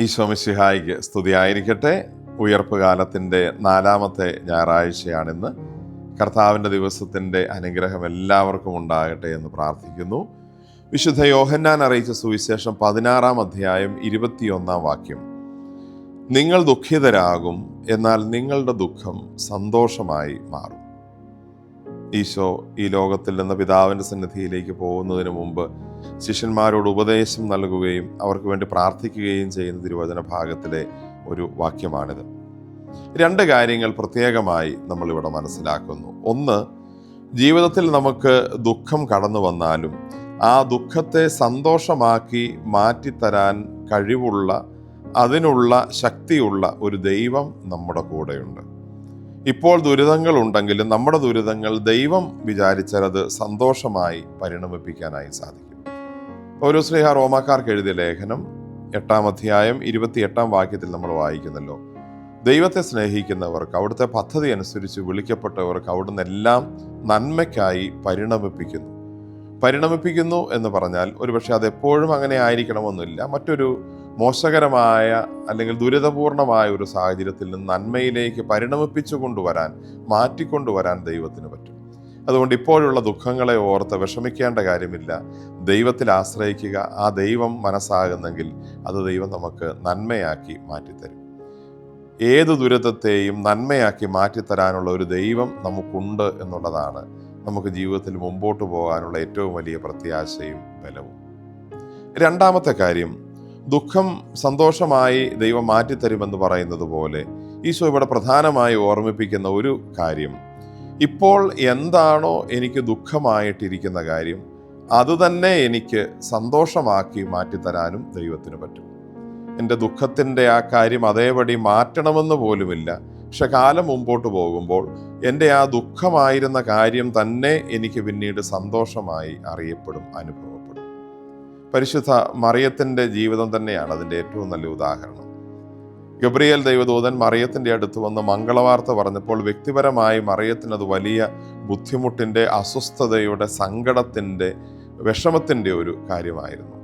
ഈശോമിശിഹായിക്ക് സ്തുതിയായിരിക്കട്ടെ. ഉയർപ്പ് കാലത്തിന്റെ നാലാമത്തെ ഞായറാഴ്ചയാണിന്ന് കർത്താവിന്റെ ദിവസത്തിന്റെ അനുഗ്രഹം എല്ലാവർക്കും ഉണ്ടാകട്ടെ എന്ന് പ്രാർത്ഥിക്കുന്നു. വിശുദ്ധ യോഹന്നാൻ അറിയിച്ച സുവിശേഷം പതിനാറാം അധ്യായം ഇരുപത്തിയൊന്നാം വാക്യം. നിങ്ങൾ ദുഃഖിതരാകും എന്നാൽ നിങ്ങളുടെ ദുഃഖം സന്തോഷമായി മാറും. ഈശോ ഈ ലോകത്തിൽ നിന്ന് പിതാവിന്റെ സന്നിധിയിലേക്ക് പോകുന്നതിന് മുമ്പ് ശിഷ്യന്മാരോട് ഉപദേശം നൽകുകയും അവർക്ക് വേണ്ടി പ്രാർത്ഥിക്കുകയും ചെയ്യുന്ന തിരുവചന ഭാഗത്തിലെ ഒരു വാക്യമാണിത്. രണ്ട് കാര്യങ്ങൾ പ്രത്യേകമായി നമ്മളിവിടെ മനസ്സിലാക്കുന്നു. ഒന്ന് ജീവിതത്തിൽ നമുക്ക് ദുഃഖം കടന്നു വന്നാലും ആ ദുഃഖത്തെ സന്തോഷമാക്കി മാറ്റിത്തരാൻ കഴിവുള്ള അതിനുള്ള ശക്തിയുള്ള ഒരു ദൈവം നമ്മുടെ കൂടെയുണ്ട്. ഇപ്പോൾ ദുരിതങ്ങൾ ഉണ്ടെങ്കിലും നമ്മുടെ ദുരിതങ്ങൾ ദൈവം വിചാരിച്ചാൽ അത് സന്തോഷമായി പരിണമിപ്പിക്കാനായി സാധിക്കും. ശ്രീഹ റോമാക്കാർക്ക് എഴുതിയ ലേഖനം എട്ടാം അധ്യായം ഇരുപത്തിയെട്ടാം വാക്യത്തിൽ നമ്മൾ വായിക്കുന്നല്ലോ. ദൈവത്തെ സ്നേഹിക്കുന്നവർക്ക് അവിടുത്തെ പദ്ധതി അനുസരിച്ച് വിളിക്കപ്പെട്ടവർക്ക് അവിടുന്ന് എല്ലാം നന്മയ്ക്കായി പരിണമിപ്പിക്കുന്നു. പരിണമിപ്പിക്കുന്നു എന്ന് പറഞ്ഞാൽ ഒരുപക്ഷെ അതെപ്പോഴും അങ്ങനെ ആയിരിക്കണമെന്നില്ല. മറ്റൊരു മോശകരമായ അല്ലെങ്കിൽ ദുരിതപൂർണമായ ഒരു സാഹചര്യത്തിൽ നിന്ന് നന്മയിലേക്ക് പരിണമിപ്പിച്ചു കൊണ്ടുവരാൻ മാറ്റിക്കൊണ്ടുവരാൻ ദൈവത്തിന് പറ്റും. അതുകൊണ്ട് ഇപ്പോഴുള്ള ദുഃഖങ്ങളെ ഓർത്ത് വിഷമിക്കേണ്ട കാര്യമില്ല. ദൈവത്തിൽ ആശ്രയിക്കുക ആ ദൈവം മനസ്സാകുന്നെങ്കിൽ അത് ദൈവം നമുക്ക് നന്മയാക്കി മാറ്റിത്തരും. ഏത് ദുരിതത്തെയും നന്മയാക്കി മാറ്റിത്തരാനുള്ള ഒരു ദൈവം നമുക്കുണ്ട് എന്നുള്ളതാണ് നമുക്ക് ജീവിതത്തിൽ മുമ്പോട്ട് പോകാനുള്ള ഏറ്റവും വലിയ പ്രത്യാശയും ബലവും. രണ്ടാമത്തെ കാര്യം ദുഃഖം സന്തോഷമായി ദൈവം മാറ്റിത്തരുമെന്ന് പറയുന്നത് പോലെ ഈശോ ഇവിടെ പ്രധാനമായി ഓർമ്മിപ്പിക്കുന്ന ഒരു കാര്യം. ഇപ്പോൾ എന്താണോ എനിക്ക് ദുഃഖമായിട്ടിരിക്കുന്ന കാര്യം അതുതന്നെ എനിക്ക് സന്തോഷമാക്കി മാറ്റിത്തരാനും ദൈവത്തിന് പറ്റും. എന്റെ ദുഃഖത്തിന്റെ ആ കാര്യം അതേപടി മാറ്റണമെന്ന് പോലുമില്ല. പക്ഷെ കാലം മുമ്പോട്ട് പോകുമ്പോൾ എന്റെ ആ ദുഃഖമായിരുന്ന കാര്യം തന്നെ എനിക്ക് പിന്നീട് സന്തോഷമായി അറിയപ്പെടും അനുഭവപ്പെടും. പരിശുദ്ധ മറിയത്തിന്റെ ജീവിതം തന്നെയാണ് അതിന്റെ ഏറ്റവും നല്ല ഉദാഹരണം. ഗബ്രിയേൽ ദൈവദൂതൻ മറിയത്തിന്റെ അടുത്ത് വന്ന് മംഗളവാർത്ത പറഞ്ഞപ്പോൾ വ്യക്തിപരമായി മറിയത്തിന് അത് വലിയ ബുദ്ധിമുട്ടിന്റെ അസ്വസ്ഥതയുടെ സങ്കടത്തിന്റെ വിഷമത്തിന്റെ ഒരു കാര്യമായിരുന്നു.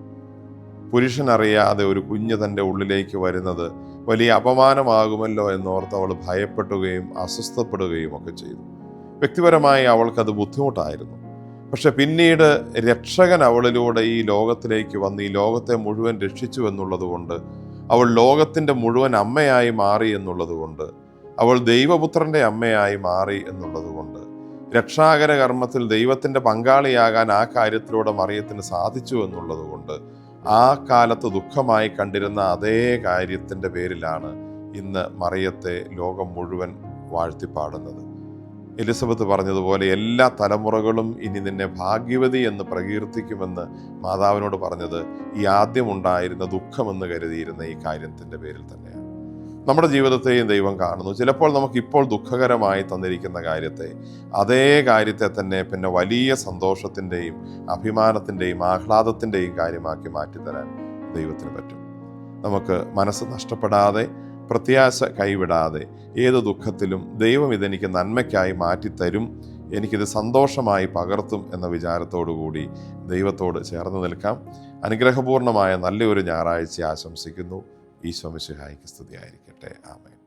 പുരുഷനറിയാതെ ഒരു കുഞ്ഞ് തന്റെ ഉള്ളിലേക്ക് വരുന്നത് വലിയ അപമാനമാകുമല്ലോ എന്നോർത്ത് അവൾ ഭയപ്പെടുകയും അസ്വസ്ഥപ്പെടുകയും ഒക്കെ ചെയ്തു. വ്യക്തിപരമായി അവൾക്കത് ബുദ്ധിമുട്ടായിരുന്നു. പക്ഷെ പിന്നീട് രക്ഷകൻ അവളിലൂടെ ഈ ലോകത്തിലേക്ക് വന്ന് ഈ ലോകത്തെ മുഴുവൻ രക്ഷിച്ചു എന്നുള്ളതുകൊണ്ട് അവൾ ലോകത്തിന്റെ മുഴുവൻ അമ്മയായി മാറി എന്നുള്ളതുകൊണ്ട് അവൾ ദൈവപുത്രന്റെ അമ്മയായി മാറി എന്നുള്ളതുകൊണ്ട് രക്ഷാകര കർമ്മത്തിൽ ദൈവത്തിന്റെ പങ്കാളിയാകാൻ ആ കാര്യത്തിലൂടെ മറിയത്തിന് സാധിച്ചു എന്നുള്ളതുകൊണ്ട് ആ കാലത്ത് ദുഃഖമായി കണ്ടിരുന്ന അതേ കാര്യത്തിന്റെ പേരിലാണ് ഇന്ന് മറിയത്തെ ലോകം മുഴുവൻ വാഴ്ത്തിപ്പാടുന്നത്. എലിസബത്ത് പറഞ്ഞതുപോലെ എല്ലാ തലമുറകളും ഇനി നിന്നെ ഭാഗ്യവതി എന്ന് പ്രകീർത്തിക്കുമെന്ന് മാതാവിനോട് പറഞ്ഞത് ഈ ആദ്യമുണ്ടായിരുന്ന ദുഃഖമെന്ന് കരുതിയിരുന്ന ഈ കാര്യത്തിന്റെ പേരിൽ തന്നെയാണ്. നമ്മുടെ ജീവിതത്തെയും ദൈവം കാണുന്നു. ചിലപ്പോൾ നമുക്കിപ്പോൾ ദുഃഖകരമായി തന്നിരിക്കുന്ന കാര്യത്തെ അതേ കാര്യത്തെ തന്നെ പിന്നെ വലിയ സന്തോഷത്തിന്റെയും അഭിമാനത്തിന്റെയും ആഹ്ലാദത്തിന്റെയും കാര്യമാക്കി മാറ്റിത്തരാൻ ദൈവത്തിന് പറ്റും. നമുക്ക് മനസ്സ് നഷ്ടപ്പെടാതെ പ്രത്യാശ കൈവിടാതെ ഏത് ദുഃഖത്തിലും ദൈവം ഇതെനിക്ക് നന്മയ്ക്കായി മാറ്റിത്തരും എനിക്കിത് സന്തോഷമായി പകർത്തും എന്ന വിചാരത്തോടു കൂടി ദൈവത്തോട് ചേർന്ന് നിൽക്കാം. അനുഗ്രഹപൂർണമായ നല്ലൊരു ഞായറാഴ്ച ആശംസിക്കുന്നു. ഈശോ മിശിഹായിക്ക് സ്തുതിയായിരിക്കട്ടെ. ആമേൻ.